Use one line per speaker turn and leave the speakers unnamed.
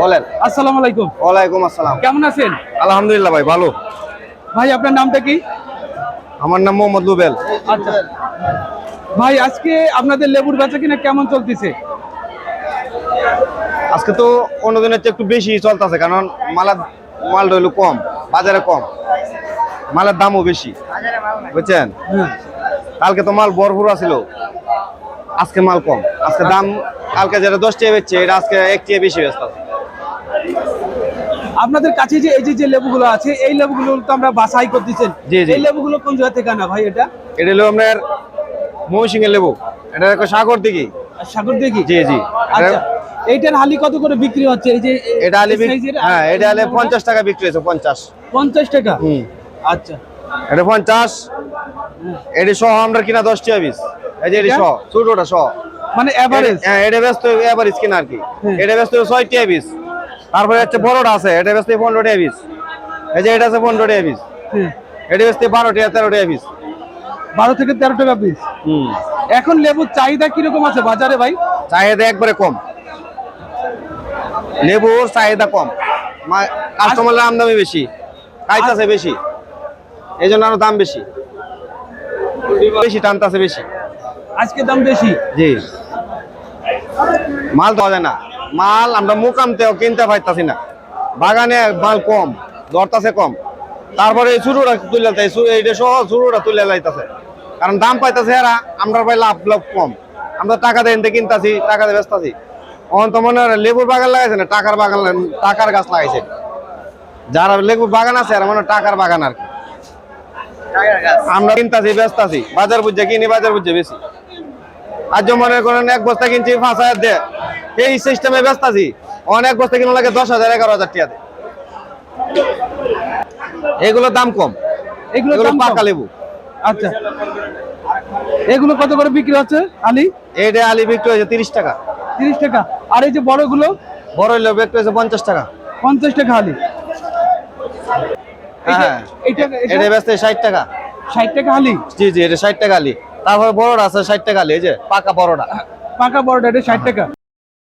বলেন।
আসসালামু আলাইকুম।
ওয়ালাইকুম আসসালাম।
কেমন আছেন?
আলহামদুলিল্লাহ ভাই ভালো।
ভাই আপনার নামটা কি?
আমার নাম মোহাম্মদ রুবেল
আচ্ছা। ভাই আজকে আপনাদের লেবুর বেচা কিনা কেমন চলতেছে?
আজকে তো অন্য দিনের চেয়ে একটু বেশি চলতেছে কারণ মালার মাল রইল কম বাজারে কম। মালের দামও বেশি বুঝছেন? কালকে তো মাল ভরপুর আছিল। আজকে মাল কম। আজকে দাম কালকে যেটা দশ টাকা বেচছে এটা আজকে এক টাকা বেশি ব্যস্ত
আপনাদের কাছে যে এই যে যে লেবুগুলো আছে এই লেবুগুলো তো আমরা বাছাই করতেছেন। এই লেবুগুলো কোন জায়গা থেকে আনা ভাই এটা?
এটা হলো আপনার মৌসিংহের লেবু। এটা সাগর দিকে
সাগর দেখি
জি জি।
আচ্ছা। এইটার হালি কত করে বিক্রি হচ্ছে? এই যে
এটা
এই
হ্যাঁ এটা আলে পঞ্চাশ টাকা বিক্রি হয়েছে পঞ্চাশ।
পঞ্চাশ টাকা?
হুম।
আচ্ছা।
এটা পঞ্চাশ। এটা সহ আমরা কিনা দশ টাকা পিস। এই যে ছোটটা সহ
মানে এভারেজ
হ্যাঁ এটা ব্যস্ত এভারেজ কিনা আর কি। এটা ব্যস্ত ছয় পিস তারপরে হচ্ছে বড়টা আছে এটা ব্যস্ত পনেরো টাকা পিস এই যে এটা আছে পনেরো টাকা পিস এটা ব্যস্ত বারো টাকা তেরো টাকা পিস
বারো থেকে তেরো টাকা পিস
হুম।
এখন লেবুর চাহিদা কীরকম আছে বাজারে ভাই?
চাহিদা একবারে কম। লেবুর চাহিদা কম। কাস্টমারের আমদামি বেশি খাইতেছে বেশি। এই জন্য আরও দাম বেশি। বেশি টানতেছে বেশি।
আজকে দাম বেশি?
জি। মাল দেওয়া যায় না। মাল আমরা মুকামতেও কিনতে পাইতাছি না। বাগানে মাল কম দরতাছে কম। তারপরে এই চুরুটা তুলে এইটা সহ চুরুটা তুলে লাইতাছে কারণ দাম পাইতাছে এরা আমরা পাই লাভ লাভ কম। আমরা টাকা দিয়ে এনতে কিনতাছি টাকা দিয়ে বেচতাছি। অন তো মনে হয় লেবুর বাগান লাগাইছে না টাকার বাগান টাকার গাছ লাগাইছে। যারা লেবুর বাগান আছে এরা মনে হয় টাকার বাগান আর কি। আমরা কিনতাছি বেচতাছি। বাজার বুঝে কিনি বাজার বুঝে বেশি আজ মনে করেন এক বস্তা কিনছি পাঁচ হাজার দিয়ে। এই সিস্টেমে ব্যস্ত আছি। অনেক বস্তা কিনা লাগে দশ হাজার এগারো হাজার দিয়ে। এগুলোর দাম কম।
এগুলো
পাকা লেবু।
আচ্ছা। এগুলো কত করে বিক্রি হচ্ছে আলি?
এটা আলি বিক্রি হয়েছে তিরিশ টাকা।
তিরিশ টাকা। আর এই যে বড়গুলো?
বড় হইলেও বিক্রি হয়েছে পঞ্চাশ টাকা।
পঞ্চাশ টাকা আলি।
হ্যাঁ
এটা
এটা ব্যস্ত ষাট টাকা।
ষাট টাকা আলি?
জি জি এটা ষাট টাকা আলি। তারপরে বড়টা আছে ষাট টাকা এই যে পাকা বড়টা।
পাকা বড়টা এটা ষাট টাকা।